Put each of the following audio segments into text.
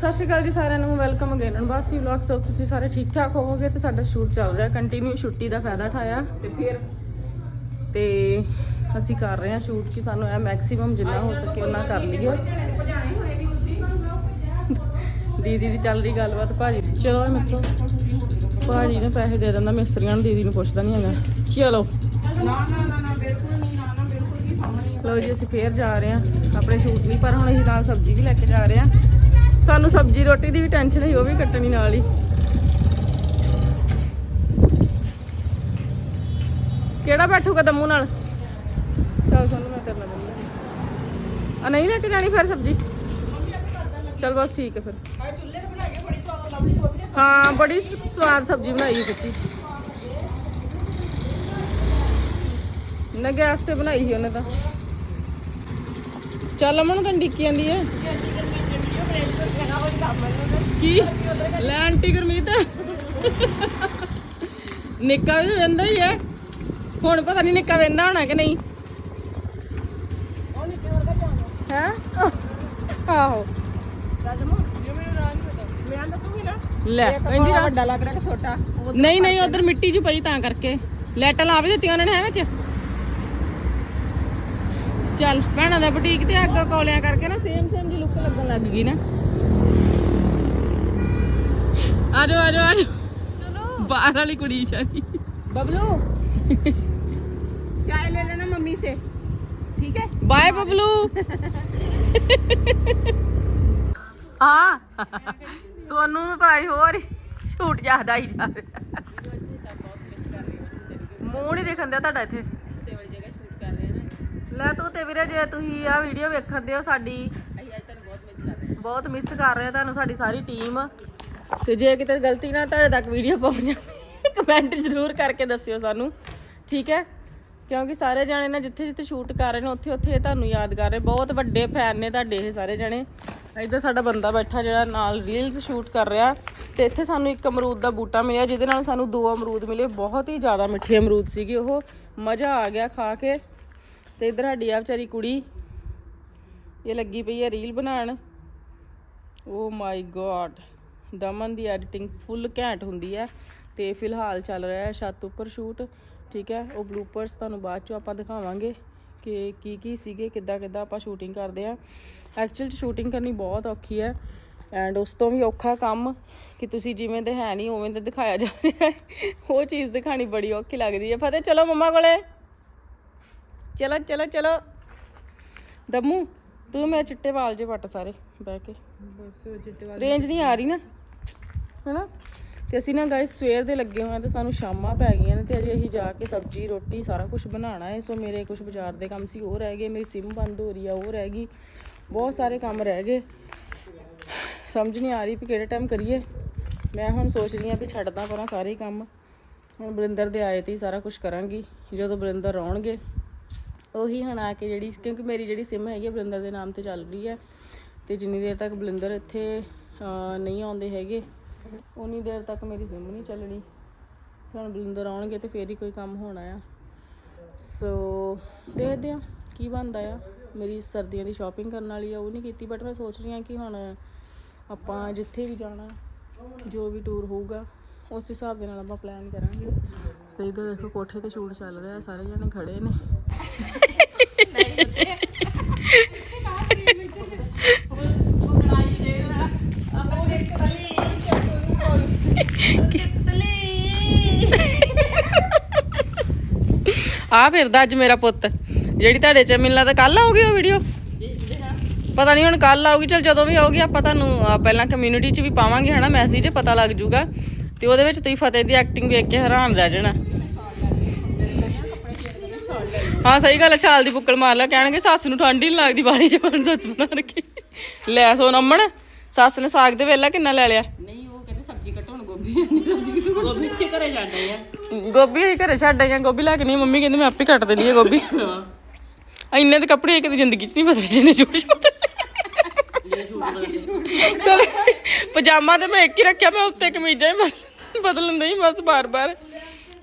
ਸਤਿ ਸ਼੍ਰੀ ਅਕਾਲ ਜੀ ਸਾਰਿਆਂ ਨੂੰ ਵੈਲਕਮ ਅਗੇਨ ਅਨਬਾਸੀ ਵਲੌਗਸ ਤੋਂ ਤੁਸੀਂ ਸਾਰੇ ਠੀਕ ਠਾਕ ਹੋਵੋਗੇ ਤੇ ਸਾਡਾ ਸ਼ੂਟ ਚੱਲ ਰਿਹਾ ਕੰਟੀਨਿਊ ਛੁੱਟੀ ਦਾ ਫਾਇਦਾ ਠਾਇਆ ਤੇ ਫਿਰ? ਤੇ ਅਸੀਂ ਕਰ ਰਹੇ ਹਾਂ ਸ਼ੂਟ ਕਿ ਸਾਨੂੰ ਇਹ ਮੈਕਸਿਮਮ ਜਿੰਨਾ ਹੋ ਸਕੇ ਉਹਨਾਂ ਕਰ ਲਈਏ। ਦੀਦੀ ਦੀ ਚੱਲ ਰਹੀ ਗੱਲਬਾਤ ਭਾਜੀ ਚਲੋ ਮਿੱਤਰੋ ਭਾਜੀ ਨੇ ਪੈਸੇ ਦੇ ਦਿੰਦਾ ਮਿਸਤਰੀਆਂ ਨੂੰ ਦੀਦੀ ਨੂੰ ਪੁੱਛਦਾ ਨਹੀਂ ਹੈਗਾ। ਚਲੋ। ਲਓ ਜੀ ਅਸੀਂ ਫੇਰ ਜਾ ਰਹੇ ਹਾਂ ਆਪਣੇ ਸ਼ੂਟ ਲਈ ਪਰ ਹੁਣ ਅਸੀਂ ਨਾਲ ਸਬਜ਼ੀ ਵੀ ਲੈ ਕੇ ਜਾ ਰਹੇ ਹਾਂ। ਸਾਨੂੰ ਸਬਜ਼ੀ ਰੋਟੀ ਦੀ ਵੀ ਟੈਨਸ਼ਨ ਹੈ, ਉਹ ਵੀ ਕੱਟਣੀ ਨਾਲ ਹੀ। ਕਿਹੜਾ ਬੈਠੂਗਾ ਦਮੂ ਨਾਲ? ਚੱਲ ਸਾਨੂੰ ਮੈਂ ਤੇਰੇ ਨਾਲ ਆ ਨਹੀਂ ਲੈ ਕੇ ਜਾਣੀ ਫਿਰ ਸਬਜ਼ੀ? ਚੱਲ ਬਸ ਠੀਕ ਹੈ ਫਿਰ। ਹਾਂ, ਬੜੀ ਸਵਾਦ ਸਬਜ਼ੀ ਬਣਾਈ ਹੈ ਸੱਚੀ ਨਾ ਗੈਸ ਤੇ ਬਣਾਈ ਸੀ ਉਹਨੇ ਤਾਂ। ਚੱਲ ਅਮਨ ਤਾਂ ਡਿੱਕੀ ਜਾਂਦੀ ਹੈ। ਕੀ? ਲੈ ਆਂਟੀ ਗੁਰਮੀਤ? ਨਿੱਕਾ ਵੀ ਤਾਂ ਵੰਦਾ ਹੀ ਹੈ। ਹੁਣ ਪਤਾ ਨਹੀਂ ਨਿੱਕਾ ਵੰਦਾ ਹੋਣਾ ਕਿ ਨਹੀਂ। ਹੈ? ਆਹੋ। ਲੈ ਕਹਿੰਦੀ ਰਾ ਵੱਡਾ ਲੱਗ ਰਿਹਾ ਕਿ ਛੋਟਾ ਨਹੀਂ ਨਹੀਂ, ਉਧਰ ਮਿੱਟੀ 'ਚ ਪਈ ਤਾਂ ਕਰਕੇ। ਲੈਟਾਂ ਲਾ ਵੀ ਦਿੱਤੀਆਂ ਉਹਨਾਂ ਨੇ ਹੈ ਵਿੱਚ। ਚੱਲ, ਭੈਣਾਂ ਦਾ ਬੁਟੀਕ ਤੇ ਅੱਗ ਕੋਲਿਆਂ ਕਰਕੇ ਨਾ ਸੇਮ ਸੇਮ ਜੀ ਲੁੱਕ ਲੱਗਣ ਲੱਗ ਗਈ ਨਾ। ਆ ਜਾਓ ਆ ਜਾਓ ਆ ਜਾਓ ਚਲੋ ਬਾਹਰ ਵਾਲੀ ਕੁੜੀ ਸ਼ਾਦੀ बबलू चाय ले लेना मम्मी से ठीक है ਬਾਏ ਬਬਲੂ ਆ ਸੋਨੂ ਨੂੰ ਭਾਈ ਹੋਰ ਹੀ ਛੂਟ ਜਾਦਾ ਹੀ ਜਾ ਰਿਹਾ ਮੂੰਹ ਨਹੀਂ ਦਿਖਣ ਦਿਆ ਤੁਹਾਡਾ ਇੱਥੇ ਲੈ ਤੂੰ ਤੇ ਵੀਰੇ ਜੇ ਤੁਸੀਂ ਆ ਵੀਡੀਓ ਵੇਖਣ ਦੇ ਹੋ ਸਾਡੀ ਬਹੁਤ ਮਿਸ ਕਰ ਰਹੇ ਆ ਤੁਹਾਨੂੰ ਸਾਡੀ ਸਾਰੀ ਟੀਮ ਤੇ ਜੇ ਕਿਤੇ ਗਲਤੀ ਨਾਲ ਤੁਹਾਡੇ ਤੱਕ ਵੀਡੀਓ ਪਹੁੰਚ ਜਾਵੇ ਕਮੈਂਟ ਜ਼ਰੂਰ ਕਰਕੇ ਦੱਸਿਓ ਸਾਨੂੰ, ਠੀਕ ਹੈ? ਕਿਉਂਕਿ ਸਾਰੇ ਜਾਣੇ ਨਾ ਜਿੱਥੇ ਜਿੱਥੇ ਸ਼ੂਟ ਕਰ ਰਹੇ ਨੇ, ਉੱਥੇ ਉੱਥੇ ਤੁਹਾਨੂੰ ਯਾਦ ਕਰ ਰਹੇ, ਬਹੁਤ ਵੱਡੇ ਫੈਨ ਨੇ ਤੁਹਾਡੇ ਇਹ ਸਾਰੇ ਜਾਣੇ। ਇੱਧਰ ਸਾਡਾ ਬੰਦਾ ਬੈਠਾ ਜਿਹੜਾ ਨਾਲ ਰੀਲਸ ਸ਼ੂਟ ਕਰ ਰਿਹਾ, ਤੇ ਇੱਥੇ ਸਾਨੂੰ ਇੱਕ ਅਮਰੂਦ ਦਾ ਬੂਟਾ ਮਿਲਿਆ, ਜਿਹਦੇ ਨਾਲ ਸਾਨੂੰ ਦੋ ਅਮਰੂਦ ਮਿਲੇ, ਬਹੁਤ ਹੀ ਜ਼ਿਆਦਾ ਮਿੱਠੇ ਅਮਰੂਦ ਸੀਗੇ ਉਹ, ਮਜ਼ਾ ਆ ਗਿਆ ਖਾ ਕੇ। ਤੇ ਇੱਧਰ ਸਾਡੀ ਆ ਵਿਚਾਰੀ ਕੁੜੀ, ਇਹ ਲੱਗੀ ਪਈ ਹੈ ਰੀਲ ਬਣਾਉਣ। ਓ ਮਾਈ ਗੋਡ ਦਮਨ ਦੀ ਐਡੀਟਿੰਗ ਫੁੱਲ ਘੈਂਟ ਹੁੰਦੀ ਹੈ ਤੇ ਫਿਲਹਾਲ ਚੱਲ ਰਿਹਾ ਹੈ ਛੱਤ ਉੱਪਰ ਸ਼ੂਟ ਠੀਕ ਹੈ? ਉਹ ਬਲੂਪਰਸ ਤੁਹਾਨੂੰ ਬਾਅਦ ਚੋਂ ਆਪਾਂ ਦਿਖਾਵਾਂਗੇ ਕਿ ਕੀ ਕੀ ਸੀਗੇ ਕਿੱਦਾਂ ਕਿੱਦਾਂ ਆਪਾਂ ਸ਼ੂਟਿੰਗ ਕਰਦੇ ਆ ਐਕਚੁਅਲ 'ਚ ਸ਼ੂਟਿੰਗ ਕਰਨੀ ਬਹੁਤ ਔਖੀ ਹੈ ਐਂਡ ਉਸ ਤੋਂ ਵੀ ਔਖਾ ਕੰਮ ਕਿ ਤੁਸੀਂ ਜਿਵੇਂ ਦੇ ਹੈ ਨਹੀਂ ਉਵੇਂ ਦਾ ਦਿਖਾਇਆ ਜਾ ਰਿਹਾ ਉਹ ਚੀਜ਼ ਦਿਖਾਣੀ ਬੜੀ ਔਖੀ ਲੱਗਦੀ ਹੈ। ਫਤਿਹ ਚਲੋ ਮਮਾ ਕੋਲੇ। ਚਲੋ ਚਲੋ ਚਲੋ। ਦਮੂ ਤੂੰ ਮੇਰੇ ਚਿੱਟੇ ਵਾਲ ਜੇ ਵੱਟ ਸਾਰੇ ਬਹਿ ਕੇ। ਰੇਂਜ ਨਹੀਂ ਆ ਰਹੀ ਨਾ? ਹੈਨਾ? ਤੇ ਅਸੀਂ ਨਾ ਗਾਇਸ ਸਵੇਰ ਦੇ ਲੱਗੇ ਹੋਏ ਆ ਤੇ ਸਾਨੂੰ ਸ਼ਾਮਾਂ ਪੈ ਗਈਆਂ ਨੇ ਤੇ ਅਜੇ ਅਸੀਂ ਜਾ ਕੇ ਸਬਜ਼ੀ, ਰੋਟੀ ਸਾਰਾ ਕੁਝ ਬਣਾਉਣਾ ਹੈ। ਸੋ ਮੇਰੇ ਕੁਝ ਬਾਜ਼ਾਰ ਦੇ ਕੰਮ ਸੀ, ਉਹ ਰਹਿ ਗਏ, ਮੇਰੀ ਸਿਮ ਬੰਦ ਹੋ ਰਹੀ ਆ, ਉਹ ਰਹਿ ਗਈ। ਬਹੁਤ ਸਾਰੇ ਕੰਮ ਰਹਿ ਗਏ। ਸਮਝ ਨਹੀਂ ਆ ਰਹੀ ਵੀ ਕਿਹੜੇ ਟਾਈਮ ਕਰੀਏ। ਮੈਂ ਹੁਣ ਸੋਚ ਰਹੀ ਆ ਵੀ ਛੱਡਦਾ ਪਰਾਂ ਸਾਰੇ ਕੰਮ। ਹੁਣ ਬਲਿੰਦਰ ਦੇ ਆਏ ਤੇ ਹੀ ਸਾਰਾ ਕੁਝ ਕਰਾਂਗੀ, ਜਦੋਂ ਬਲਿੰਦਰ ਆਉਣਗੇ। ਉਹੀ ਹੁਣ ਆ ਕੇ ਜਿਹੜੀ, ਕਿਉਂਕਿ ਮੇਰੀ ਜਿਹੜੀ ਸਿਮ ਹੈਗੀ ਬਲਿੰਦਰ ਦੇ ਨਾਮ ਤੇ ਚੱਲ ਰਹੀ ਹੈ। ਤੇ ਜਿੰਨੀ ਦੇਰ ਤੱਕ ਬਲਿੰਦਰ ਇੱਥੇ ਨਹੀਂ ਆਉਂਦੇ ਹੈਗੇ ਉਨੀ ਦੇਰ ਤੱਕ ਮੇਰੀ ਸਿਮ ਨਹੀਂ ਚੱਲਣੀ। ਹੁਣ ਬਲਿੰਦਰ ਆਉਣਗੇ ਤੇ ਫੇਰ ਹੀ ਕੋਈ ਕੰਮ ਹੋਣਾ ਆ। ਸੋ ਦੇਖਦੇ ਆ ਕੀ ਬਣਦਾ ਆ। ਮੇਰੀ ਸਰਦੀਆਂ ਦੀ ਸ਼ਾਪਿੰਗ ਕਰਨ ਵਾਲੀ ਆ, ਉਹ ਨਹੀਂ ਕੀਤੀ ਬਟ ਮੈਂ ਸੋਚ ਰਹੀ ਆ ਕਿ ਹੁਣ ਆਪਾਂ ਜਿੱਥੇ ਵੀ ਜਾਣਾ, ਜੋ ਵੀ ਟੂਰ ਹੋਊਗਾ, ਉਸ ਹਿਸਾਬ ਦੇ ਨਾਲ ਆਪਾਂ ਪਲਾਨ ਕਰਾਂਗੇ। ਤੇ ਇਧਰ ਦੇਖੋ ਕੋਠੇ ਤੇ ਸ਼ੂਟ ਚੱਲ ਰਿਹਾ, ਸਾਰੇ ਜਣੇ ਖੜੇ ਨੇ। ਆ ਫਿਰਦਾ ਅੱਜ ਮੇਰਾ ਪੁੱਤ। ਜਿਹੜੀ ਤੁਹਾਡੇ ਚ ਮਿਲਣਾ ਤਾਂ ਕੱਲ ਆਉਗੀ ਉਹ ਵੀਡੀਓ ਪਤਾ ਨਹੀਂ ਹੁਣ ਕੱਲ ਆਉਗੀ ਚਲ ਜਦੋਂ ਵੀ ਆਉਗੀ ਆਪਾਂ ਤੁਹਾਨੂੰ ਪਹਿਲਾਂ ਕਮਿਊਨਿਟੀ 'ਚ ਵੀ ਪਾਵਾਂਗੇ, ਹਨਾ ਮੈਸੇਜ ਪਤਾ ਲੱਗ ਜੂਗਾ ਤੇ ਉਹਦੇ ਵਿੱਚ ਤੁਸੀਂ ਫਤਿਹ ਦੀ ਐਕਟਿੰਗ ਵੇਖ ਕੇ ਹੈਰਾਨ ਰਹਿ ਜਾਣਾ। ਹਾਂ, ਸਹੀ ਗੱਲ ਹੈ ਛਾਲ ਦੀ ਬੁੱਕਲ ਮਾਰ ਲੈ, ਕਹਿਣਗੇ ਸੱਸ ਨੂੰ ਠੰਡ ਹੀ ਨਹੀਂ ਲੱਗਦੀ ਬਾੜੀ ਚ ਹੁਣ ਸੱਚ ਬਣਾ ਰੱਖੀ। ਲੈ ਸੋ ਨੰਮਣ ਸੱਸ ਨੇ ਸਾਗ ਦੇ ਵੇਲਾ ਕਿੰਨਾ ਲੈ ਲਿਆ? नहीं ਸਬਜ਼ੀ ਕੱਟਣ ਗੋਭੀ ਨਹੀਂ ਸਬਜ਼ੀ ਤੂੰ ਗੋਭੀ ਤੇ ਘਰੇ ਜਾਂਦੇ ਆ। ਗੋਭੀ ਅਸੀਂ ਘਰੇ ਛੱਡ ਆਈਆਂ ਗੋਭੀ ਲੈ ਕੇ ਨਹੀਂ ਮੰਮੀ ਕਹਿੰਦੀ ਮੈਂ ਆਪੇ ਕੱਟ ਦਿੰਦੀ ਆ ਗੋਭੀ। ਇੰਨੇ ਦੇ ਕੱਪੜੇ ਕਦੀ ਜ਼ਿੰਦਗੀ 'ਚ ਨਹੀਂ ਬਦਲੇ ਜਿੰਨੇ ਜੋਸ਼ ਇਹ ਪਜਾਮਾ ਤੇ ਮੈਂ ਇੱਕ ਹੀ ਰੱਖਿਆ ਮੈਂ ਉੱਤੇ ਕਮੀਜ਼ਾਂ ਹੀ ਬਦ- ਬਦਲਣ ਦਈ ਬਸ ਬਾਰ-ਬਾਰ।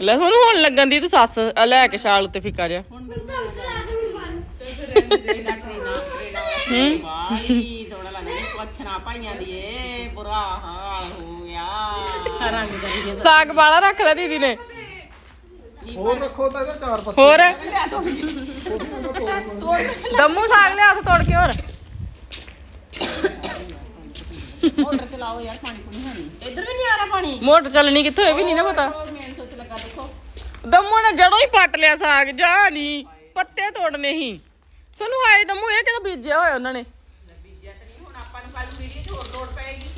ਲੈ ਸੋਨੂੰ ਹੁਣ ਲੱਗਣ ਦੀ ਤੂੰ ਸੱਸ ਲੈ ਕੇ ਸ਼ਾਲ ਉੱਤੇ ਫਿੱਕਾ ਜਿਹਾ। ਹੁਣ ਮੇਰੇ ਨਾਲ ਤੇ ਫਿਰ ਰਹਿੰਦੇ ਨਾ ਟ੍ਰੇਨਾਂ ਟ੍ਰੇਨਾਂ ਹੂੰ? ਬਾਈ ਥੋੜਾ ਲੱਗਦਾ ਨਹੀਂ ਮੱਛਣਾ ਪਾਈਆਂ ਦੀ ਏ ਬੁਰਾ ਹਾਲ ਹੋ ਗਿਆ। ਰੰਗ ਕਰੀ ਸਾਗ ਵਾਲਾ ਰੱਖ ਲਿਆ ਦੀਦੀ ਨੇ। ਹੋਰ ਰੱਖੋ ਤਾਂ ਇਹਦਾ ਚਾਰ ਪੱਤੇ। ਹੋਰ? ਲਿਆ ਤੋੜ ਤੋੜ ਦਮੂ ਸਾਗ ਲਿਆ ਉੱਥੇ ਤੋੜ ਕੇ ਹੋਰ। ਮੋਟਰ ਚਲਾਓ ਯਾਰ ਪਾਣੀ ਪੁਣੀ ਹੈ ਨਹੀਂ। ਇੱਧਰ ਵੀ ਨਹੀਂ ਆ ਰਿਹਾ ਪਾਣੀ? ਮੋਟਰ ਚੱਲਣੀ ਕਿੱਥੋਂ ਇਹ ਵੀ ਨਹੀਂ ਨਾ ਪਤਾ। ਮੇਨ ਸੋਚ ਲੱਗਾ ਦੇਖੋ। ਦਮੂ ਨੇ ਜੜੋਂ ਹੀ ਪੱਟ ਲਿਆ ਸਾਗ ਜਾ ਨਹੀਂ ਪੱਤੇ ਤੋੜਨੇ ਹੀ। ਸਾਨੂੰ ਹਾਏ ਦਮੂ ਇਹ ਕਿਹੜਾ ਬੀਜਿਆ ਹੋਇਆ ਉਹਨਾਂ ਨੇ? ਬੀਜਿਆ ਤਾਂ ਨਹੀਂ ਹੁਣ ਆਪਾਂ ਨੂੰ ਕੱਲ ਵੀਡੀਓ 'ਚ ਹੋਰ ਲੋੜ ਪਏਗੀ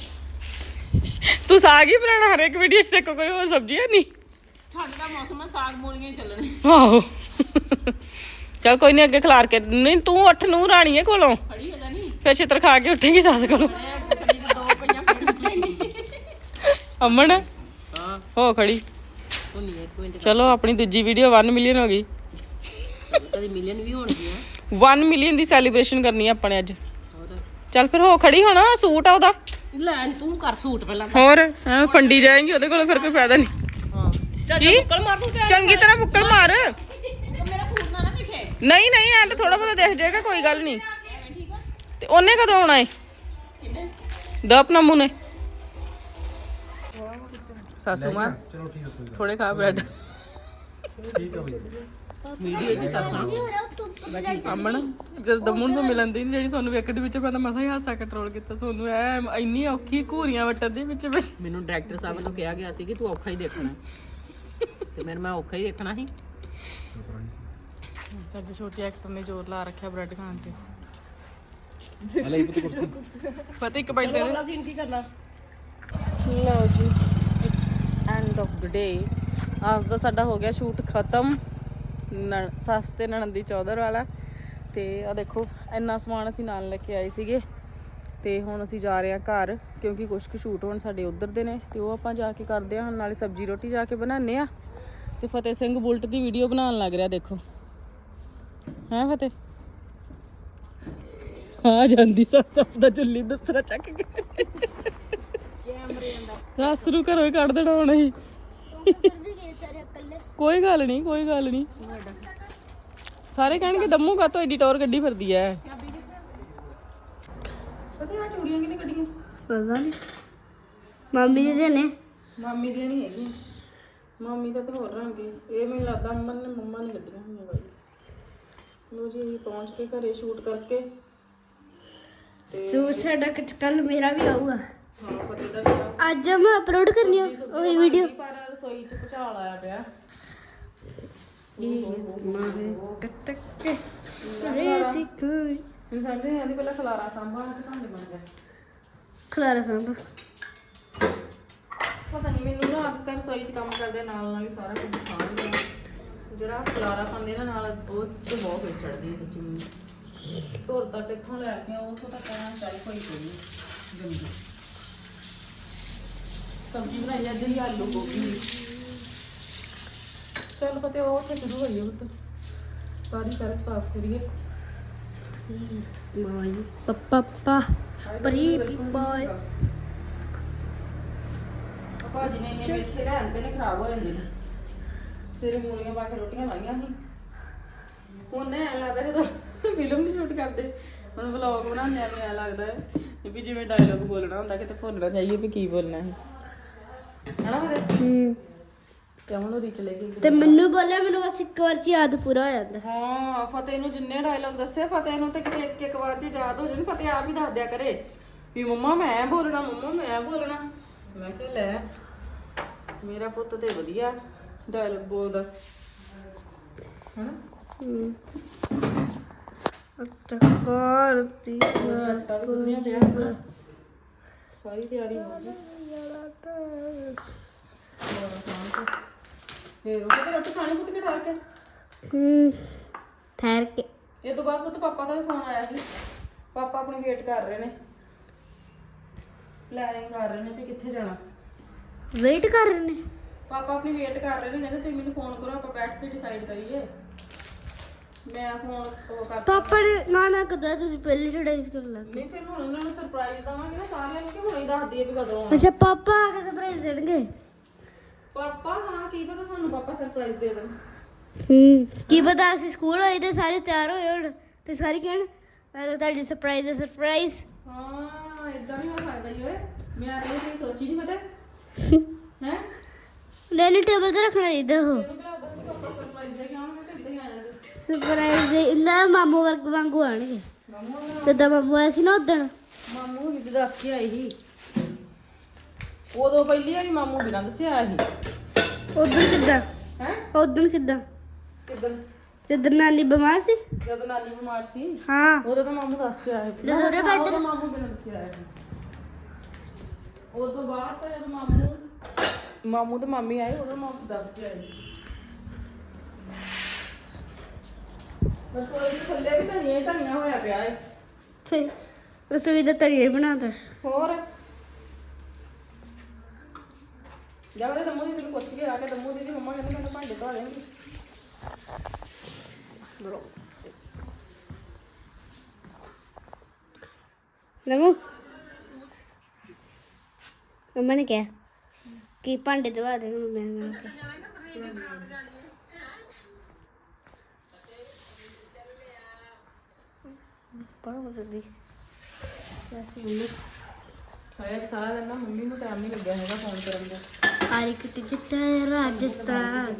ਤੂੰ ਸਾਗ ਹੀ ਬਣਾਉਣਾ ਹਰ ਇੱਕ ਵੀਡੀਓ 'ਚ ਦੇਖੋ ਕੋਈ ਹੋਰ ਸਬਜ਼ੀ ਹੈ ਨਹੀਂ। ਠੰਡ ਦਾ ਮੌਸਮ ਆ ਸਾਗ ਮੂਲੀਆਂ ਹੀ ਚੱਲਣੇ। ਆਹੋ। ਚਲ ਕੋਈ ਨਹੀਂ ਅੱਗੇ ਖਿਲਾਰ ਕੇ ਨਹੀਂ ਤੂੰ ਉੱਠ ਨੂੰ ਰਾਣੀਏ ਕੋਲੋਂ। ਖੜੀ ਹੋ ਜਾਣੀ ਫਿਰ ਛਿੱਤਰ ਖਾ ਕੇ ਉੱਠੇਗੀ ਸੱਸ ਕੋਲੋਂ। ਦੇ ਦੋ ਪਈਆਂ ਫੇਰ ਲੈਣੀ ਅਮਨ? ਹਾਂ। ਹੋ ਖੜੀ। ਉਹ ਨਹੀਂ ਇੱਕ ਮਿੰਟ। ਚਲੋ ਆਪਣੀ ਦੂਜੀ ਵੀਡੀਓ 1 ਮਿਲੀਅਨ ਹੋ ਗਈ। ਕਦੇ ਮਿਲੀਅਨ ਵੀ ਹੋਣਗੀਆਂ। 1 ਮਿਲੀਅਨ ਦੀ ਸੈਲੀਬ੍ਰੇਸ਼ਨ ਕਰਨੀ ਆ ਆਪਾਂ ਨੇ ਅੱਜ। ਚੱਲ ਫਿਰ ਹੋ ਖੜੀ ਹੁਣ ਸੂਟ ਆ ਉਹਦਾ? ਲੈ ਨੀ ਤੂੰ ਕਰ ਸੂਟ ਪਹਿਲਾਂ। ਹੋਰ ਐ ਫੰਡੀ ਜਾਏਗੀ ਉਹਦੇ ਕੋਲ ਫਿਰ ਕੋਈ ਫਾਇਦਾ ਨਹੀਂ। ਹਾਂ। ਚੱਲ ਕੀ? ਮੁੱਕਲ ਮਾਰ ਦੂੰ ਤੇ ਚੰਗੀ ਤਰ੍ਹਾਂ ਮੁੱਕਲ ਮਾਰ। ਮੇਰਾ ਸੂਟ ਨਾ ਨਾ ਦਿਖੇ। ਨਹੀਂ ਨਹੀਂ ਐਂ ਤਾਂ ਥੋੜਾ ਬਹੁਤਾ ਦਿਖ ਜਾਏਗਾ ਕੋਈ ਗੱਲ ਨਹੀਂ। ਤੇ ਉਹਨੇ ਕਦੋਂ ਆਉਣਾ ਏ? ਦਪ ਨੇ। ਸਾਸੂ ਮਾਂ ਹੈ ਥੋੜੇ ਖਾ ਬ੍ਰੈਡ। ਠੀਕ ਹੈ ਬਈ। ਅਮਨ ਜਦ ਦਮੂਨ ਨੂੰ ਮਿਲਣ ਦੀ ਨੀ ਜਿਹੜੀ ਸਾਨੂੰ ਵੇਖ ਦੇ ਵਿੱਚ ਮੈਂ ਤਾਂ ਮਸਾ ਹੀ ਹਾਸਾ ਕੰਟਰੋਲ ਕੀਤਾ। ਸਾਨੂੰ ਐ ਇੰਨੀ ਔਖੀ ਘੂਰੀਆਂ ਵਟਣ ਦੇ ਵਿੱਚ ਵਿੱਚ ਮੈਨੂੰ ਡਾਇਰੈਕਟਰ ਸਾਹਿਬ ਵੱਲੋਂ ਕਿਹਾ ਗਿਆ ਸੀ ਕਿ ਤੂੰ ਔਖਾ ਹੀ ਦੇਖਣਾ। ਤੇ ਮੈਨੂੰ ਮੈਂ ਔਖਾ ਹੀ ਦੇਖਣਾ ਸੀ। ਸਾਡੇ ਛੋਟੇ ਐਕਟਰ ਨੇ ਜ਼ੋਰ ਲਾ ਰੱਖਿਆ ਬ੍ਰੈਡ ਖਾਣ ਤੇ। ਹਲੇ ਪੁੱਤ ਕੁਰਸੀ। ਪਤਾ ਇੱਕ ਬੈਠੇ ਨੇ ਅਸੀਂ ਕੀ ਕਰਨਾ? ਲਓ ਜੀ it's end of the day ਅੱਜ ਦਾ ਸਾਡਾ ਹੋ ਗਿਆ ਸ਼ੂਟ ਖਤਮ। ਸੱਸ ਤੇ ਨਣਦ ਦੀ ਚੌਧਰ ਵਾਲਾ। ਤੇ ਆ ਦੇਖੋ ਇੰਨਾ ਸਮਾਨ ਅਸੀਂ ਨਾਲ ਲੈ ਕੇ ਆਏ ਸੀਗੇ। ਤੇ ਹੁਣ ਅਸੀਂ ਜਾ ਰਹੇ ਹਾਂ ਘਰ ਕਿਉਂਕਿ ਕੁਝ ਕੁ ਸ਼ੂਟ ਹੁਣ ਸਾਡੇ ਉਧਰ ਦੇ ਨੇ। ਤੇ ਉਹ ਆਪਾਂ ਜਾ ਕੇ ਕਰਦੇ ਹਾਂ ਨਾਲੇ ਸਬਜ਼ੀ ਰੋਟੀ ਜਾ ਕੇ ਬਣਾਉਂਦੇ ਆ ਤੇ ਫਤਿਹ ਸਿੰਘ ਬੁਲਟ ਦੀ ਵੀਡੀਓ ਬਣਾਉਣ ਲੱਗ ਰਿਹਾ ਦੇਖੋ। ਹਾਂ ਫਤਿਹ? ਆ ਜਾਂਦੀ ਸੱਸ ਦਾ ਚੁੱਲੀ ਦਸਰਾ ਚੱਕ ਕੇ। ਰਸ ਨੂੰ ਘਰੋਂ ਹੀ ਕੱਢ ਦੇਣਾ ਹੁਣ ਹੀ। ਕੋਈ ਗੱਲ ਨਹੀਂ ਕੋਈ ਗੱਲ ਨਹੀਂ। ਸਾਰੇ ਕਹਿਣਗੇ ਦਮੂ ਕਾ ਤੋਂ ਐਡੀਟੋਰ ਗੱਡੀ ਫਿਰਦੀ ਐ। ਪਤਾ ਆ ਚੂੜੀਆਂ ਕਿਨੇ ਕੱਢੀਆਂ? ਪਤਾ ਨਹੀਂ ਮੰਮੀ ਜੀ ਦੇ ਨੇ ਮਾਮੀ ਦੀਆਂ ਨਹੀਂ ਹੈਗੀਆਂ ਮਾਮੀ ਦਾ ਤਾਂ ਹੋਰ ਰੰਗ ਹੈ ਇਹ ਮੈਨੂੰ ਲੱਗਦਾ ਅਮਨ ਨੇ ਮੰਮਾ ਨੇ ਕੱਢੀਆਂ ਹੋਈਆਂ ਬਾਈ ਲੋ ਜੀ ਪਹੁੰਚ ਕੇ ਘਰੇ ਸ਼ੂਟ ਕਰਕੇ। ਸੂਟ ਸਾਡਾ ਕੱਲ ਮੇਰਾ ਵੀ ਆਊਗਾ। ਹਾਂ ਪਤੀ ਦਾ ਅੱਜ ਮੈਂ ਅਪਲੋਡ ਕਰਨੀ ਆ ਉਹ ਵੀਡੀਓ ਪਰ ਰਸੋਈ ਚ ਭੁਚਾਲ ਆਇਆ ਪਿਆ। ਪਹਿਲਾਂ ਖਲਾਰਾ ਸਾਂਭਾ ਤੇ ਭਾਂਡੇ ਬਣ ਜਾ ਖਲਾਰਾ ਸੰਭ। ਪਤਾ ਨਹੀਂ ਮੈਨੂੰ ਨਾ ਆਦਤ ਹੈ ਰਸੋਈ 'ਚ ਕੰਮ ਕਰਦੇ ਨਾਲ ਨਾਲ ਹੀ ਸਾਰਾ ਕੁਝ ਸਾਂਭਦੇ ਆ ਜਿਹੜਾ ਖਲਾਰਾ ਪਾਉਂਦੇ ਨਾ ਨਾਲ ਉਹ ਤੇ ਬਹੁਤ ਫਿਰ ਚੜਦੀ ਹੈ ਸੱਚੀ। ਮੈਨੂੰ ਧੁਰ ਤੱਕ ਇੱਥੋਂ ਲੈ ਕੇ ਉਹ ਤੋਂ ਤੱਕ ਐਂ ਚੱਲ ਕੋਈ ਕੋਈ ਗੰਦੀ। ਸਬਜ਼ੀ ਬਣਾਈ ਅੱਜ ਆਲੂ ਗੋਭੀ ਦੀ। ਚੱਲ ਪਤੇ ਉਹ ਉੱਥੇ ਸ਼ੁਰੂ ਹੋਈ ਹੈ ਸਾਰੀ ਤਰਫ ਸਾਫ਼ ਕਰੀਏ। ਮਾਈ ਪਪਾ ਪਰੀ ਬਾਏ ਭਾਜੀ ਨੇ ਇੰਨੇ ਮੇਥੇ ਲੈ ਆਂਦੇ ਨੇ ਖਰਾਬ ਹੋ ਜਾਂਦੇ ਨੇ। ਸਿਰੇ ਮੂਲੀਆਂ ਪਾ ਕੇ ਰੋਟੀਆਂ ਲਾਈਆਂ ਸੀ। ਉਹਨੇ ਐ ਲੱਗਦਾ ਜਦੋਂ ਫਿਲਮ ਨਹੀਂ ਸ਼ੂਟ ਕਰਦੇ। ਹੁਣ ਵਲੌਗ ਬਣਾਉਂਦੇ ਆ ਐ ਲੱਗਦਾ ਹੈ ਵੀ ਜਿਵੇਂ ਡਾਇਲੌਗ ਬੋਲਣਾ ਹੁੰਦਾ ਕਿਤੇ ਭੁੱਲਣਾ ਚਾਹੀਏ ਵੀ ਕੀ ਬੋਲਣਾ ਹੈ। ਹਨਾ ਫਿਰ ਹੂੰ। ਤੇ ਹੁਣ ਉਹਦੀ ਚਲੇ ਗਈ ਤੇ ਮੈਨੂੰ ਬੋਲਿਆ ਮੈਨੂੰ ਬਸ ਇੱਕ ਵਾਰ ਚ ਯਾਦ ਪੂਰਾ ਹੋ ਜਾਂਦਾ। ਹਾਂ ਫਤਿਹ ਨੂੰ ਜਿੰਨੇ ਡਾਇਲੌਗ ਦੱਸੇ ਫਤਿਹ ਨੂੰ ਤੇ ਕਿਤੇ ਇੱਕ ਇੱਕ ਵਾਰ ਚ ਯਾਦ ਹੋ ਜਾਣ ਫਤਿਹ ਆਪ ਹੀ ਦੱਸ ਦਿਆ ਕਰੇ। ਵੀ ਮੰਮਾ ਮੈਂ ਬੋਲਣਾ ਮੰਮਾ ਮੈਂ ਬੋਲਣਾ। ਮੈਂ ਕਿਹਾ ਲੈ ਮੇਰਾ ਪੁੱਤ ਤੇ ਵਧੀਆ ਡਾਇਲੌਗ ਬੋਲਦਾ। ਹਨਾ? ਟਕਾਰ ਤੀ ਵੀ ਗੁੰਨਿਆ ਪਿਆ ਆਪਣਾ। ਸਾਰੀ ਤਿਆਰੀ ਹੋ ਗਈ। ਫੇਰ ਉਹ ਤੇ ਰੋਟੀ ਖਾਣੀ ਪੁੱਤ ਕੇ ਠਾਰ ਕੇ? ਹੂੰ ਠਹਿਰ ਕੇ। ਇਹ ਤੋਂ ਬਾਅਦ ਪੁੱਤ ਪਾਪਾ ਦਾ ਵੀ ਫੋਨ ਆਇਆ ਸੀ। ਪਾਪਾ ਆਪਣੀ ਵੇਟ ਕਰ ਰਹੇ ਨੇ। ਪਲੈਨਿੰਗ ਕਰ ਰਹੇ ਨੇ ਵੀ ਕਿੱਥੇ ਜਾਣਾ। ਵੇਟ ਕਰ ਰਹੇ ਨੇ? ਪਾਪਾ ਆਪਣੀ ਵੇਟ ਕਰ ਰਹੇ ਨੇ ਕਹਿੰਦੇ ਤੁਸੀਂ ਮੈਨੂੰ ਫੋਨ ਕਰੋ ਆਪਾਂ ਬੈਠ ਕੇ ਡਿਸਾਈਡ ਕਰੀਏ। ਮੈਂ ਫੋਨ ਉਹ ਕਰ ਪਾਪਾ ਨੇ ਨਾ ਨਾ ਕਦੋਂ ਤੁਸੀਂ ਪਹਿਲੇ ਚੜਾਈ ਕਰ ਲੱਗ ਨਹੀਂ ਫਿਰ ਹੁਣ ਇਹਨਾਂ ਨੂੰ ਸਰਪ੍ਰਾਈਜ਼ ਦਵਾਂਗੇ ਨਾ ਸਾਰਿਆਂ ਨੂੰ ਕਿ ਹੁਣੇ ਹੀ ਦੱਸ ਦਈਏ ਵੀ ਕਦੋਂ ਆਉਣਾ। ਅੱਛਾ ਪਾਪਾ ਆ ਕੇ ਸਰਪ੍ਰਾਈਜ਼ ਦੇਣਗੇ? ਪਾਪਾ ਹਾਂ ਕੀ ਪਤਾ ਸਾਨੂੰ ਪਾਪਾ ਸਰਪ੍ਰਾਈਜ਼ ਦੇ ਦੇਣ। ਹੂੰ ਕੀ ਪਤਾ ਅਸੀਂ ਸਕੂਲ ਹੋਏ ਤੇ ਸਾਰੇ ਤਿਆਰ ਹੋਏ ਹੋਣ ਤੇ ਸਾਰੇ ਕਹਿਣ ਅਰੇ ਤੁਹਾਡੀ ਸਰਪ੍ਰਾਈਜ਼ ਹੈ ਸਰਪ੍ਰਾਈਜ਼ ਹਾਂ ਇਦਾਂ ਨਹੀਂ ਹੋ ਸਕਦਾ ਜੀ ਓਏ। ਮੈਂ ਤਾਂ ਇਹ ਚੀਜ਼ ਸੋਚੀ ਨਹੀਂ ਪਤਾ? ਹੈ? ਡਾਈਨਿੰਗ ਟੇਬਲ ਤੇ ਰੱਖਣਾ ਚਾਹੀਦਾ ਉਹ। ਇਹਨੂੰ ਸਰਪ੍ਰਾਈਜ਼ ਦੇ ਕੇ ਆਉਣਗੇ ਤੇ ਇਦਾਂ ਹੀ ਆ ਜਾਣਗੇ ਸਰਪ੍ਰਾਈਜ਼ ਦੇ ਨਾ ਮਾਮੂ ਵਰਗ ਵਾਂਗੂ ਆਣਗੇ ਜਿੱਦਾਂ ਮਾਮੂ ਆਇਆ ਸੀ ਨਾ ਉਦਣ ਮਾਮੂ ਤੇ ਦੱਸ ਕੇ ਆਈ ਸੀ। ਉਦੋਂ ਪਹਿਲੀ ਵਾਰੀ ਮਾਮੂ ਬਿਨਾਂ ਦੱਸਿਆ ਸੀ। ਉਦਣ ਕਿੱਦਾਂ? ਹੈ? ਉਦਣ ਕਿੱਦਾਂ? ਕਿਦਾਂ? ਜਦੋਂ ਨਾਨੀ ਬਿਮਾਰ ਸੀ? ਜਦੋਂ ਨਾਨੀ ਬਿਮਾਰ ਸੀ? ਹਾਂ। ਉਦੋਂ ਤਾਂ ਮਾਮੂ ਦੱਸ ਕੇ ਆਇਆ ਸੀ। ਹਾਂ, ਉਦੋਂ ਮਾਮੂ ਬਿਨਾਂ ਦੱਸਿਆ ਆਇਆ ਸੀ। ਉਸ ਤੋਂ ਬਾਅਦ ਤਾਂ ਜਦੋਂ ਮਾਮੂ ਮਾਮੂ ਤੇ ਮਾਮੀ ਆਏ ਉਦੋਂ ਮਾਮੂ ਦੱਸ ਕੇ ਆਏ ਰਸੋਈ ਦੇ ਥੱਲੇ ਵੀ ਧਨੀਆ ਹੀ ਧਨੀਆ ਹੋਇਆ ਪਿਆ ਤੇ ਰਸੋਈ ਦਾ ਤੜੀਆ ਬਣਾਤਾ ਹੋਰ? ਜਾਵੜੇ ਦਮੂ ਦੀ ਤੈਨੂੰ ਪੁੱਛ ਕੇ ਆ ਕੇ ਦਮੂ ਦੀ ਮੰਮਾ ਕਹਿੰਦੇ ਮੈਨੂੰ ਭਾਂਡੇ ਧੋ ਦੇਣਗੇ। ਬਰੋ। ਨਮੂ ਮੰਮਾ ਨੇ ਕਿਹਾ ਕਿ ਭਾਂਡੇ ਧਵਾ ਦੇ ਮੈਂ ਮੈਂ ਸਾਰਾ ਦਿਨ ਨਾ ਮੰਮੀ ਨੂੰ ਟਾਈਮ ਨਹੀਂ ਲੱਗਿਆ ਹੈਗਾ ਫੋਨ ਕਰਨ ਦਾ। ਰਾਜਸਥਾਨ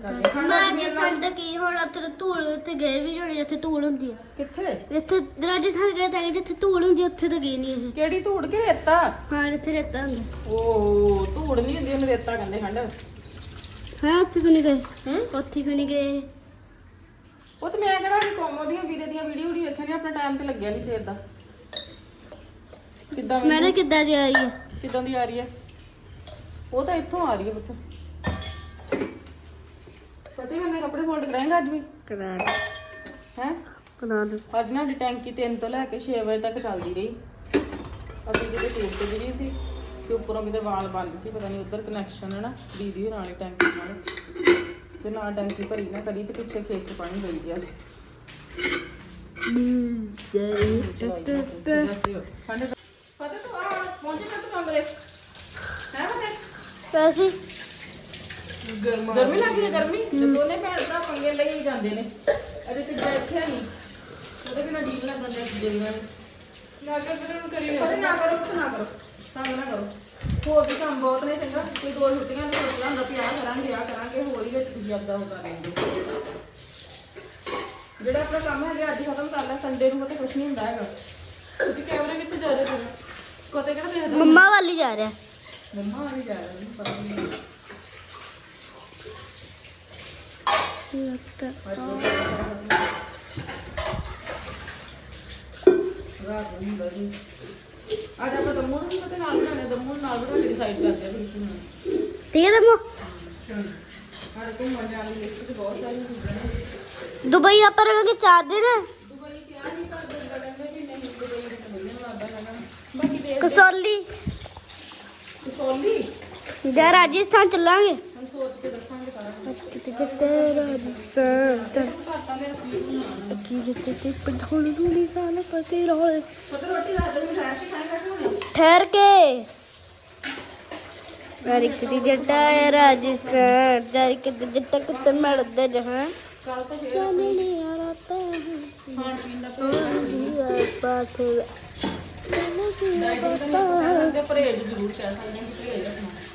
ਮੈਂ ਕਿ ਸੰਦ ਕੀ ਹੁਣ ਉੱਥੇ ਤਾਂ ਧੂੜ ਉੱਥੇ ਗਏ ਵੀ ਹੋਣੇ ਜਿੱਥੇ ਧੂੜ ਹੁੰਦੀ ਹੈ ਕਿੱਥੇ? ਇੱਥੇ ਰਾਜਸਥਾਨ ਗਏ ਤਾਂ ਜਿੱਥੇ ਧੂੜ ਹੁੰਦੀ ਹੈ, ਉੱਥੇ ਤਾਂ ਗਏ ਨਹੀਂ ਇਹ ਕਿਹੜੀ ਧੂੜ ਕੇ ਰੇਤਾ? ਹਾਂ ਜਿੱਥੇ ਰੇਤਾ ਹੁੰਦਾ। ਓ ਧੂੜ ਨਹੀਂ ਹੁੰਦੀ ਉਹਨੂੰ ਰੇਤਾ ਕਹਿੰਦੇ ਖੰਡ। ਹਾਂ ਉੱਥੇ ਕਿਉਂ ਨਹੀਂ ਗਏ? ਹੂੰ? ਉੱਥੇ ਕਿਉਂ ਨਹੀਂ ਗਏ? ਉਹ ਤੇ ਮੈਂ ਕਿਹੜਾ ਵੀ ਕੋਮੋ ਦੀਆਂ ਵੀਰੇ ਦੀਆਂ ਵੀਡੀਓ ਵੀਡੀਓ ਵੇਖਿਆ ਨਹੀਂ ਆਪਣਾ ਟਾਈਮ ਤੇ ਲੱਗਿਆ ਨਹੀਂ ਸਵੇਰ ਦਾ। ਕਿੱਦਾਂ ਸਮੈਲ ਕਿੱਦਾਂ ਦੀ ਆਈ ਹੈ ਕਿੱਦਾਂ ਦੀ ਆ ਰਹੀ ਹੈ ਉਹ ਤਾਂ ਇੱਥੋਂ ਆ ਰਹੀ ਹੈ ਪੁੱਤ। ਪਤਾ ਹੀ ਮੈਨੇ ਕੱਪੜੇ ਫੋਲਡ ਕਰਾਏਗਾ ਅੱਜ ਵੀ? ਕਰਾ ਹੈ? ਕਰਾ ਦੇ। ਅੱਜ ਨਾ ਸਾਡੀ ਟੈਂਕੀ 3 ਤੋਂ ਲੈ ਕੇ 6 ਵਜੇ ਤੱਕ ਚੱਲਦੀ ਰਹੀ। ਅਸੀਂ ਜਿਹੜੇ ਟੂਰ ਤੇ ਜਿਹੜੀ ਸੀ ਤੇ ਉੱਪਰੋਂ ਕਿਤੇ ਵਾਲ ਬੰਦ ਸੀ ਪਤਾ ਨਹੀਂ ਉਧਰ ਕਨੈਕਸ਼ਨ ਹੈ ਨਾ ਦੀਦੀ ਹੋਰਾਂ ਵਾਲੀ ਟੈਂਕੀ ਨਾਲ। ਤੇ ਨਾ ਟੈਂਕੀ ਭਰੀ ਨਾ ਕਰੀ ਤੇ ਪਿੱਛੇ ਖੇਤ 'ਚ ਪਾਣੀ ਪਈ ਗਿਆ। ਪਤਾ ਤੂੰ ਆ ਪਹੁੰਚੇ ਕਰ ਤੂੰ ਮੰਗ ਲੈ ਹੈ ਪਤਾ ਵੈਸੇ ਗਰਮੀ ਲੱਗੀ ਹੈ ਗਰਮੀ। ਤੇ ਦੋਨੇ ਭੈਣ ਭਰਾ ਪੰਗੇ ਲਈ ਹੀ ਜਾਂਦੇ ਨੇ। ਅਜੇ ਤੇ ਇੱਥੇ ਨਹੀਂ। ਉਹਦੇ ਬਿਨਾ ਡੀਲ ਨਾ ਬੰਦੇ ਜਿੰਨਾਂ ਨੇ ਨਾ ਕਰ ਫਿਰ ਉਹਨੂੰ ਕਰੀ ਨਾ ਨਾ ਕਰੋ ਕੁਛ ਨਾ ਕਰੋ। ਤੰਗ ਨਾ ਕਰੋ। ਹੋਰ ਵੀ ਕੰਮ ਬਹੁਤ ਨੇ ਚੰਗਾ। ਕੋਈ ਦੋ ਛੁੱਟੀਆਂ ਨੇ ਸੋਚ ਲਾਂ ਵੀ ਆਹ ਕਰਾਂਗੇ ਆਹ ਕਰਾਂਗੇ ਹੋਰ ਹੀ ਵਿੱਚ ਤੁਸੀਂ ਆਪਦਾ ਉਹ ਕਰ ਲੈਂਦੇ। ਜਿਹੜਾ ਆਪਣਾ ਕੰਮ ਹੈਗਾ ਅੱਜ ਹੀ ਖਤਮ ਕਰ ਲੈ ਸੰਡੇ ਨੂੰ ਪਤਾ ਕੁਛ ਨਹੀਂ ਹੁੰਦਾ ਹੈਗਾ। ਕਿਉਂਕਿ ਕੈਮਰਾ ਕਿੱਥੇ ਜਾ ਰਿਹਾ ਤੇਰਾ ਕੋਤੇ ਕਿਹੜਾ ਦੇਖਦਾ ਮੰਮਾ ਵੱਲ ਹੀ ਜਾ ਰਿਹਾ। ਮੰਮਾ ਆ ਵੀ ਜਾ ਰਿਹਾ ਮੈਨੂੰ ਪਤਾ ਨਹੀਂ। ਰਾਤ ਨੂੰ ਹੁੰਦਾ ਜੀ ਅੱਜ ਆਪਾਂ ਦਮੂ ਨੂੰ ਵੀ ਪਤਾ ਨਾਲ ਬਣਾਣੇ ਦਮੂ ਨੂੰ ਨਾਲ ਬਣਾ ਕੇ ਡਿਸਾਈਡ ਕਰਦੇ ਆ ਫਿਰ ਕੀ ਹੋਣਾ ਠੀਕ ਹੈ ਦਮੋ। ਸਾਡੇ ਕੋਲ ਮਜ਼ਾ ਵਾਲੀ ਲਿਸਟ ਤੇ ਬਹੁਤ ਸਾਰੀਆਂ ਚੀਜ਼ਾਂ ਨੇ। ਦੁਬਈ ਆਪਾਂ ਰਹਾਂਗੇ ਚਾਰ ਦਿਨ। ਦੁਬਈ ਕਿਹਾ ਨਹੀਂ ਪਰ ਬੰਦਾ ਕਹਿੰਦੇ ਕਿ ਨਹੀਂ ਦੁਬਈ ਵਿੱਚ ਨਹੀਂ ਲੱਗਦਾ ਹੈਗਾ ਬਾਕੀ ਦੇਖ ਕਸੌਲੀ ਕਸੌਲੀ ਜਾਂ ਰਾਜਸਥਾਨ ਚੱਲਾਂਗੇ। ਠਹਿਰ ਕੇ। ਖਾਏਗਾ ਕਿ ਜੱਟਾ ਹੈ ਰਾਜਸਥਾਨ। ਜਾਈ ਕਿਤੇ ਜੱਟਾ ਕਿਤੇ ਮਿਲਦਾ ਜਹਾਂ। ਕੱਲ ਤੋਂ ਫੇਰ ਨਹੀਂ ਆ ਰਤਾ ਹੈ ਪੀਣ ਦਾ ਪਰਹੇਜ਼ ਜ਼ਰੂਰ ਕਹਿ ਸਕਦੇ ਹਾਂ ਕਿ ਪਰਹੇਜ਼ ਰੱਖਣਾ।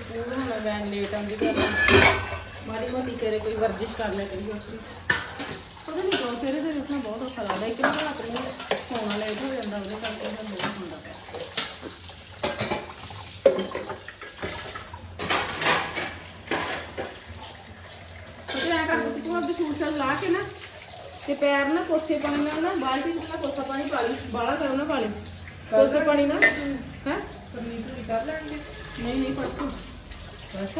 ਅਰੇ ਨਾ ਵੈਨ ਲੇਟ ਆਉਂਦੀ ਤੇ ਆਪਾਂ ਮਾੜੀ ਮੋਟੀ ਸਵੇਰੇ ਕੋਈ ਵਰਜਿਸ਼ ਕਰ ਲਿਆ ਕਰੀਏ ਉੱਥੇ ਪਤਾ ਨਹੀਂ ਕਿਉਂ ਸਵੇਰੇ ਸਵੇਰੇ ਉੱਠਣਾ ਬਹੁਤ ਔਖਾ ਲੱਗਦਾ ਇੱਕ ਨਾ ਰਾਤ ਨੂੰ ਸੌਣਾ ਲੇਟ ਹੋ ਜਾਂਦਾ ਉਹਦੇ ਕਰਕੇ ਮੈਨੂੰ ਬਹੁਤ ਹੁੰਦਾ ਪਿਆ ਤੇ ਐਂ ਕਰ, ਤੂੰ ਆਪਦੇ ਸ਼ੂਜ਼ ਲਾ ਕੇ ਨਾ ਤੇ ਪੈਰ ਨਾ ਕੋਸੇ ਪਾਣੀ ਨਾਲ ਨਾ ਬਾਲਟੀ ਵਿੱਚ ਨਾ ਕੋਸਾ ਪਾਣੀ ਪਾ ਲਈ ਬਾਹਲਾ ਕਰੋ ਨਾ ਪਾ ਲਈ। ਕੋਸੇ ਪਾਣੀ ਨਾਲ। ਹੈ? ਨਹੀਂ ਨਹੀਂ ਪਰਸੋਂ। ਬਸ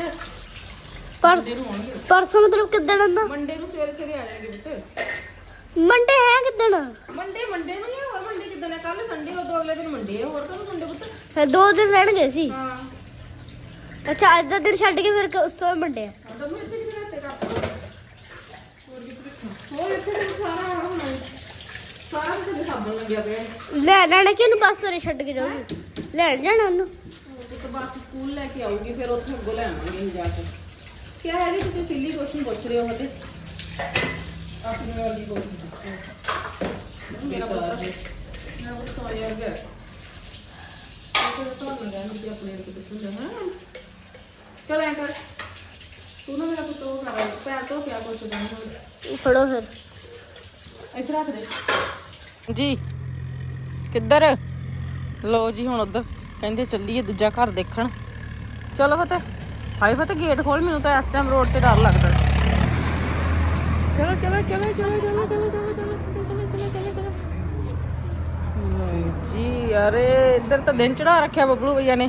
ਪਰਸ ਮੰਡੇ ਨੂੰ ਆਉਣਗੇ। ਪਰਸੋਂ ਮਤਲਬ ਕਿੱਦਣ ਆਂਦਾ ਮੰਡੇ ਨੂੰ ਸਵੇਰੇ ਸਵੇਰੇ ਆ ਜਾਣਗੇ ਬੁੱਤ ਮੰਡੇ ਹੈ ਕਿੱਦਣ? ਮੰਡੇ ਮੰਡੇ ਨੂੰ ਨਹੀਂ ਹੋਰ ਮੰਡੇ ਕਿਦਾਂ ਹੈ ਕੱਲ ਸੰਡੇ ਉਦੋਂ ਅਗਲੇ ਦਿਨ ਮੰਡੇ ਹੈ ਹੋਰ ਕਦੋਂ ਸੰਡੇ ਪੁੱਤ? ਫਿਰ ਦੋ ਦਿਨ ਰਹਿਣਗੇ ਸੀ ਹਾਂ। ਅੱਛਾ ਅੱਜ ਦਾ ਦਿਨ ਛੱਡ ਕੇ ਫਿਰ ਉਸ ਤੋਂ ਮੰਡੇ ਆ ਤਾਂ ਮੈਂ ਇੱਥੇ ਕਿਹਦੇ ਹੱਥੇ ਕੱਪ ਹੋਰ ਕਿੱਥੇ ਰੱਖਾਂ? ਹੋਰ ਇੱਥੇ ਤਾਂ ਸਾਰਾ ਹੁਣ ਸਾਰਾ ਕੁਝ ਸਾਬਣ ਲੱਗਿਆ ਪਿਆ ਹੈ। ਲੈ ਲੈਣਾ ਕਿ ਉਹਨੂੰ ਬੱਸ ਸਵੇਰੇ ਛੱਡ ਕੇ ਜਾਊਗੀ ਲੈਣ ਜਾਣਾ ਉਹਨੂੰ ਉਹ ਤੇ ਬੱਸ ਸਕੂਲ ਲੈ ਕੇ ਆਊਗੀ ਫਿਰ ਉੱਥੇ ਅੱਗੋਂ ਲੈ ਆਵਾਂਗੇ ਅਸੀਂ ਜਾ ਕੇ ਕੀ ਹੈ ਜੀ ਤੁਸੀਂ ਸਿੱਲੀ ਕੁਐਸਚਨ ਪੁੱਛ ਰਹੇ ਹੋ ਹਤੇ ਆਪਣੇ ਵਾਲੀ ਕੋਲ ਮੇਰਾ ਪੁੱਤਰ ਮੇਰਾ ਪੁੱਤਰ ਸੋਇਆ ਗਿਆ ਉਹ ਤਾਂ ਨਹੀਂ ਰਹਿੰਦੀ ਕਿ ਆਪਣੇ ਤੇ ਪੁੱਛਦਾ ਹਾਂ ਚਲ ਐਂ ਕਰ ਤੂੰ ਨਾ ਮੇਰਾ ਪੁੱਤ ਉਹ ਕਰ ਪੈਰ ਤੋਂ ਪਿਆ ਕੁਛ ਦਾ ਫੜੋ ਫਿਰ ਇੱਥੇ ਰੱਖ ਦੇ ਜੀ ਕਿੱਧਰ ਲੋ ਜੀ ਹੁਣ ਉਧਰ ਕਹਿੰਦੇ ਚੱਲੀਏ ਦੂਜਾ ਘਰ ਦੇਖਣ ਚਲੋ ਫਤਿਹ ਹਾਏ ਫਤਿਹ ਗੇਟ ਖੋਲ ਮੈਨੂੰ ਤਾਂ ਇਸ ਟਾਈਮ ਰੋਡ ਤੇ ਡਰ ਲੱਗਦਾ ਚਲੋ ਚਲੋ ਚਲੋ ਚਲੋ ਚਲੋ ਚਲੋ ਚਲੋ ਚਲੋ ਚਲੋ ਚਲੋ ਚਲੋ ਚਲੋ ਨਹੀਂ ਜੀ ਅਰੇ ਇੱਧਰ ਤਾਂ ਦਿਨ ਚੜਾ ਰੱਖਿਆ ਬੱਬਲੂ ਭਈਆ ਨੇ